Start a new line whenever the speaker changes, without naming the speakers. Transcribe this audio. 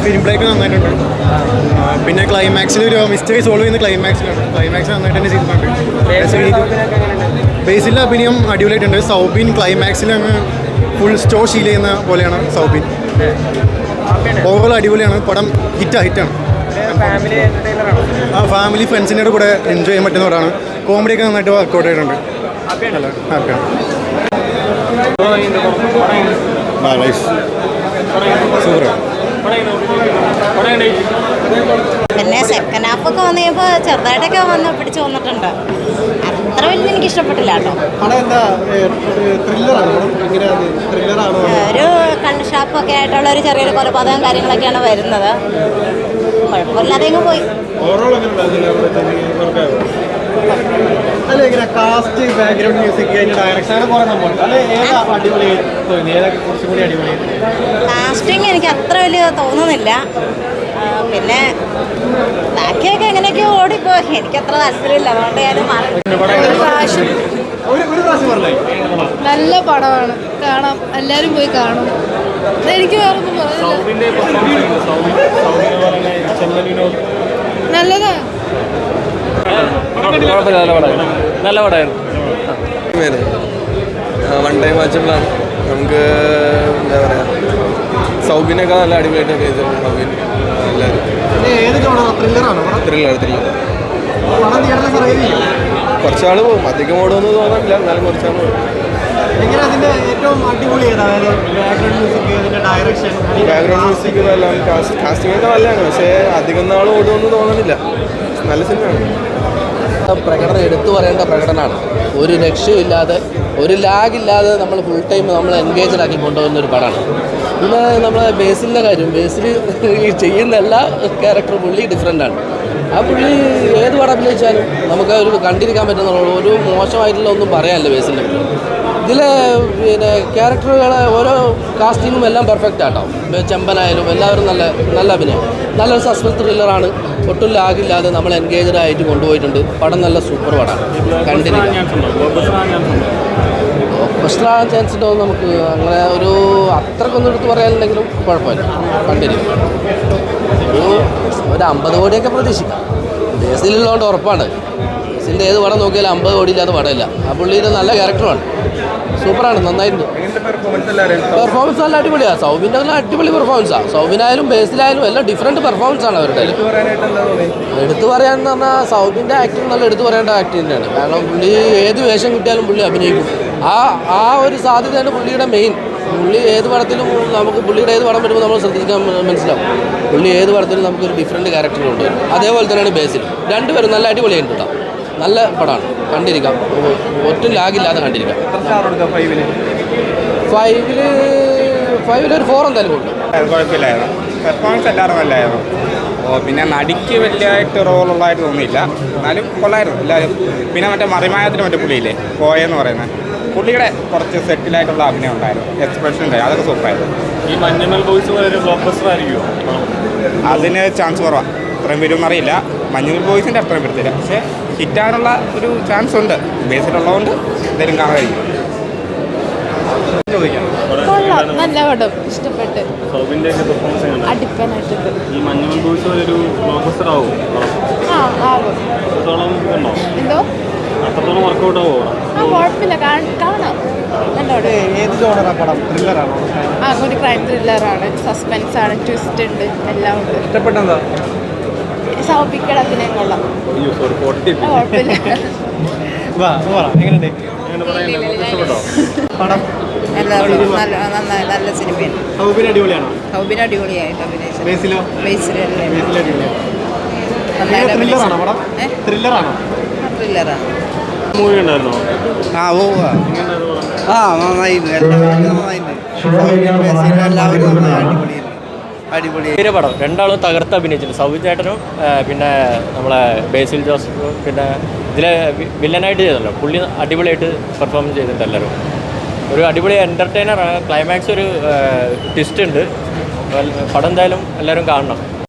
Screen plaque നന്നായിട്ടുണ്ട് പിന്നെ ക്ലൈമാക്സിൽ ഒരു മിസ്റ്ററി സോൾവ് ചെയ്യുന്ന ക്ലൈമാക്സിലാണ് ക്ലൈമാക്സ് നന്നായിട്ട് തന്നെ ചെയ്തിട്ടുണ്ട് ബേസിലെ അഭിനയം അടിപൊളിയായിട്ടുണ്ട്. സൗബിൻ ക്ലൈമാക്സിൽ അങ്ങ് ഫുൾ സ്റ്റോർ ഷീൽ ചെയ്യുന്ന പോലെയാണ് സൗബിൻ. ഓവറോൾ അടിപൊളിയാണ്. പടം ഹിറ്റാ ഹിറ്റാണ് ആ ഫാമിലി ഫ്രണ്ട്സിന്റെ കൂടെ എൻജോയ് ചെയ്യാൻ പറ്റുന്ന പടമാണ്. കോമഡിയൊക്കെ നന്നായിട്ട് വർക്കൗട്ട് ആയിട്ടുണ്ട്. ഹാപ്പിയാണ് സൂപ്പർ
പിന്നെ സെക്കൻഡ് ഹാഫ് ഒക്കെ വന്നു കഴിയുമ്പോൾ ചെറുതായിട്ടൊക്കെ വന്ന് പിടിച്ചു വന്നിട്ടുണ്ട്. അത്ര വലിയ എനിക്ക് ഇഷ്ടപ്പെട്ടില്ല കേട്ടോ.
ഒരു എന്താ
ഷാപ്പൊക്കെ ആയിട്ടുള്ള ഒരു ചെറിയൊരു കൊലപാതകം കാര്യങ്ങളൊക്കെയാണ് വരുന്നത്. കുഴപ്പമില്ലാതെ പോയി.
അല്ല ഇങ്ങനെ കാസ്റ്റ് ബാക്ക്ഗ്രൗണ്ട് മ്യൂസിക് അതിന്റെ ഡയറക്ഷൻ അങ്ങനെ കുറെ സംഭവം അല്ലെ ഏതാ അടിപൊളി തോന്നി ഏതൊക്കെ കുറച്ചും കൂടി അടിപൊളി?
കാസ്റ്റിംഗ് എനിക്ക് അത്ര വലിയ തോന്നുന്നില്ല. പിന്നെ ബാക്കിയൊക്കെ എങ്ങനെയൊക്കെയോ ഓടിപ്പോയി എനിക്ക് അത്ര താല്പര്യമില്ല. അതുകൊണ്ട് ഞാൻ
നല്ല പടമാണ്. കാണാം. എല്ലാരും പോയി കാണും. എനിക്ക് വേറൊന്നും പറയാനില്ല. നല്ലതാ
നല്ല പടമായിരുന്നു. നല്ല പടമായിരുന്നു.
വൺ ടൈം വാച്ചബിളാണ് നമുക്ക് എന്താ പറയുക സൗബിനൊക്കെ നല്ല അടിപൊളിയായിട്ട് ചെയ്തിട്ടുണ്ട് സൗബിൻ എല്ലാവരും. ത്രില്ലർ ത്രില്ലർ കുറച്ചാൾ പോകും. അധികം ഓടുമെന്ന് തോന്നില്ല എന്നാലും കുറച്ചാൾ പോകും.
ബാക്ക്ഗ്രൗണ്ട് മ്യൂസിക് അതിന്റെ ഡയറക്ഷൻ
ബാക്ക്ഗ്രൗണ്ട് മ്യൂസിക് എല്ലാം കാസ്റ്റിംഗ് ഒക്കെ നല്ലതാണ്. പക്ഷേ അധികം നാൾ ഓടുമെന്ന് തോന്നുന്നില്ല. നല്ല സിനിമയാണ്.
പ്രകടനം എടുത്തു പറയേണ്ട പ്രകടനമാണ്. ഒരു രക്ഷയില്ലാതെ ഒരു ലാഗില്ലാതെ നമ്മൾ ഫുൾ ടൈം നമ്മൾ എൻഗേജഡ് ആക്കി കൊണ്ടുപോകുന്ന ഒരു പടമാണ്. പിന്നെ നമ്മൾ ബേസിലിന്റെ കാര്യം ബേസിൽ ചെയ്യുന്ന എല്ലാ ക്യാരക്ടർ പുള്ളി ഡിഫറെന്റ് ആണ്. ആ പുള്ളി ഏത് പടം അഭിനയിച്ചാലും നമുക്ക് ഒരു കണ്ടിരിക്കാൻ പറ്റുന്ന ഒരു മോശമായിട്ടുള്ള ഒന്നും പറയാനില്ല ബേസിന്റെ ഇതിലെ പിന്നെ ക്യാരക്ടറുകൾ ഓരോ കാസ്റ്റിങ്ങും എല്ലാം പെർഫെക്റ്റ് ആട്ടോ. ചെമ്പനായാലും എല്ലാവരും നല്ല നല്ല അഭിനയം. നല്ലൊരു സസ്പെൻസ് ത്രില്ലറാണ് ഒട്ടും ലാഗില്ലാതെ നമ്മൾ എൻഗേജഡ് ആയിട്ട് കൊണ്ടുപോയിട്ടുണ്ട്. പടം നല്ല സൂപ്പർ പടമാണ് കണ്ടിന്യൂ ചാൻസ് ഉണ്ടോ നമുക്ക് അങ്ങനെ ഒരു അത്രക്കൊന്നും എടുത്ത് പറയാനുണ്ടെങ്കിലും കുഴപ്പമില്ല. കണ്ടിരിക്കും. ഒരു ഒരു അമ്പത് കോടിയൊക്കെ പ്രതീക്ഷിക്കാം. ബേസിലുള്ളതുകൊണ്ട് ഉറപ്പാണ്. ബേസിന്റെ ഏത് പടം നോക്കിയാലും അമ്പത് കോടി ഇല്ലാത്ത പടമില്ല. ആ പുള്ളിയുടെ നല്ല ക്യാരക്ടറാണ്. സൂപ്പറാണ് നന്നായിട്ടുണ്ട് പെർഫോമൻസ് നല്ല അടിപൊളിയാണ് സൗബിന്റെ നല്ല അടിപൊളി പെർഫോമൻസാണ് സൗബിനായാലും ബേസിലായാലും എല്ലാം ഡിഫറെന്റ് പെർഫോമൻസ് ആണ് അവരുടെ എടുത്തു പറയാന്ന് പറഞ്ഞാൽ സൗബിന്റെ ആക്ടിങ് നല്ല എടുത്തു പറയേണ്ട ആക്ടിങ് തന്നെയാണ്. കാരണം പുള്ളി ഏത് വേഷം കിട്ടിയാലും പുള്ളി അഭിനയിക്കും. ആ ആ ഒരു സാധ്യതയാണ് പുള്ളിയുടെ മെയിൻ പുള്ളി ഏത് പടത്തിലും നമുക്ക് പുള്ളിയുടെ ഏത് പടം വരുമ്പോൾ നമ്മൾ ശ്രദ്ധിക്കാൻ മനസ്സിലാവും. പുള്ളി ഏത് പടത്തിലും നമുക്കൊരു ഡിഫറെന്റ് ക്യാരക്ടറുണ്ട് അതേപോലെ തന്നെയാണ് ബേസിൽ. രണ്ടുപേരും നല്ല അടിപൊളിയായിട്ട് കേട്ടോ നല്ല പടമാണ്. കണ്ടിരിക്കാം. ഒറ്റ ഒട്ടും ലാഗില്ലാതെ കണ്ടിരിക്കാം. ഫൈവിൽ ഫൈവിൽ ഒരു ഫോർ എന്തായാലും കൊടുക്കും
കുഴപ്പമില്ലായിരുന്നു. പെർഫോമൻസ് എല്ലാവരും നല്ലായിരുന്നു. ഓ പിന്നെ നടിക്ക് വലിയതായിട്ട് റോളുള്ളതായിട്ട് തോന്നിയില്ല. എന്നാലും കൊള്ളായിരുന്നു. എല്ലാവരും. പിന്നെ മറ്റേ മറിമായത്തിന് മറ്റേ പുള്ളിയില്ലേ? കോയെന്ന് പറയുന്നത് പുള്ളിയുടെ കുറച്ച് സെറ്റിലായിട്ടുള്ള അഭിനയം ഉണ്ടായിരുന്നു. എക്സ്പ്രഷൻ ഉണ്ടായിരുന്നു. അതൊക്കെ സൂപ്പറായിരുന്നു
ഈ മഞ്ഞമൽ ബോയ്സ്
അതിന് ചാൻസ് കുറവാണ് ഇത്രയും വരും അറിയില്ല മഞ്ഞുൽ ബോയ്സിന്റെ അത്രയും വരത്തില്ല പക്ഷേ ഹിറ്റാനുള്ള ഒരു ചാൻസ് ഉണ്ട്. ബേസിലുള്ളതുകൊണ്ട് എന്തെങ്കിലും
കൊള്ളാം. നല്ല പടം. ഇഷ്ടപ്പെട്ട്.
ബ്ലോക്ക് ആവും?
ആ എന്തോ? ആ കുഴപ്പമില്ല. കാണ്- ഒരു ക്രൈം ത്രില്ലറാണ് സസ്പെൻസ് ആണ്. ട്വിസ്റ്റ് ഉണ്ട്. എല്ലാം ഉണ്ട്.
ഇഷ്ടപ്പെട്ടെന്താ?
അഭിനയം കൊള്ളാം.
പടം?
നല്ല നന്നായി നല്ല സിനിമയാണ്. അടിപൊളിയായിട്ട് അഭിനയിച്ചു
ത്രില്ലറാണോ ത്രില്ലറാണോ
ത്രില്ലറാണ്
മൂവി ഉണ്ടായിരുന്നോ?
ആ നന്നായിരുന്നു. എല്ലാവരും നന്നായിരുന്നു. എല്ലാവരും അടിപൊളി.
പടം. രണ്ടാളും തകർത്ത് അഭിനയിച്ചിട്ടുണ്ട്. സൗബിൻ ചേട്ടനും പിന്നെ നമ്മളെ ബേസിൽ ജോസഫും പിന്നെ ഇതിലെ വില്ലനായിട്ട് ചെയ്തല്ലോ. പുള്ളി അടിപൊളിയായിട്ട് പെർഫോം ചെയ്തിട്ടുണ്ട് എല്ലാവരും. ഒരു അടിപൊളി എന്റർടൈനറാണ് ക്ലൈമാക്സ് ഒരു ട്വിസ്റ്റ് ഉണ്ട്. പടം എന്തായാലും എല്ലാവരും കാണണം.